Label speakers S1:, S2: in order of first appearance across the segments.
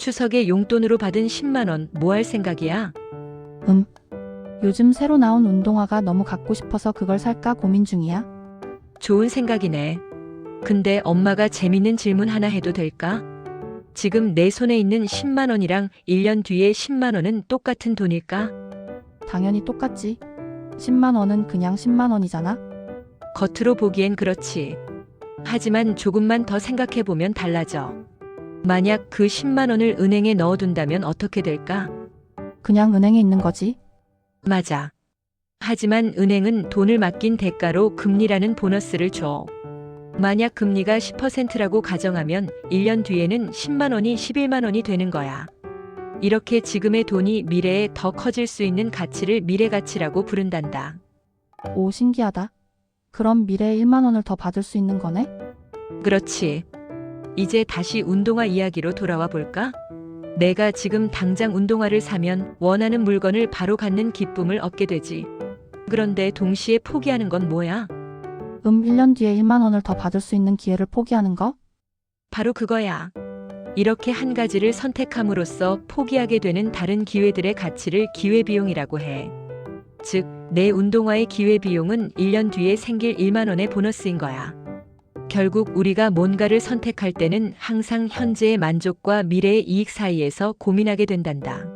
S1: 추석에 용돈으로 받은 10만 원 뭐 할 생각이야?
S2: 음. 요즘 새로 나온 운동화가 너무 갖고 싶어서 그걸 살까 고민 중이야.
S1: 좋은 생각이네. 근데 엄마가 재밌는 질문 하나 해도 될까? 지금 내 손에 있는 10만 원이랑 1년 뒤에 10만 원은 똑같은 돈일까?
S2: 당연히 똑같지. 10만 원은 그냥 10만 원이잖아.
S1: 겉으로 보기엔 그렇지. 하지만 조금만 더 생각해보면 달라져. 만약 그 10만 원을 은행에 넣어둔다면 어떻게 될까?
S2: 그냥 은행에 있는 거지.
S1: 맞아. 하지만 은행은 돈을 맡긴 대가로 금리라는 보너스를 줘. 만약 금리가 10%라고 가정하면 1년 뒤에는 10만 원이 11만 원이 되는 거야. 이렇게 지금의 돈이 미래에 더 커질 수 있는 가치를 미래 가치라고 부른단다.
S2: 오, 신기하다. 그럼 미래에 1만 원을 더 받을 수 있는 거네?
S1: 그렇지. 이제 다시 운동화 이야기로 돌아와 볼까? 내가 지금 당장 운동화를 사면 원하는 물건을 바로 갖는 기쁨을 얻게 되지. 그런데 동시에 포기하는 건 뭐야?
S2: 음, 1년 뒤에 1만 원을 더 받을 수 있는 기회를 포기하는 거?
S1: 바로 그거야. 이렇게 한 가지를 선택함으로써 포기하게 되는 다른 기회들의 가치를 기회비용이라고 해. 즉, 내 운동화의 기회비용은 1년 뒤에 생길 1만 원의 보너스인 거야. 결국 우리가 뭔가를 선택할 때는 항상 현재의 만족과 미래의 이익 사이에서 고민하게 된단다.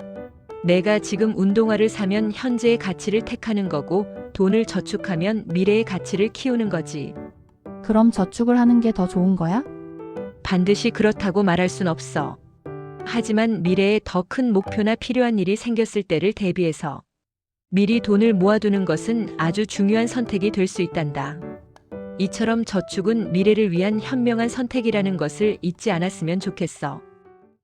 S1: 내가 지금 운동화를 사면 현재의 가치를 택하는 거고 돈을 저축하면 미래의 가치를 키우는 거지.
S2: 그럼 저축을 하는 게 더 좋은 거야?
S1: 반드시 그렇다고 말할 순 없어. 하지만 미래에 더 큰 목표나 필요한 일이 생겼을 때를 대비해서 미리 돈을 모아두는 것은 아주 중요한 선택이 될 수 있단다. 이처럼 저축은 미래를 위한 현명한 선택이라는 것을 잊지 않았으면 좋겠어.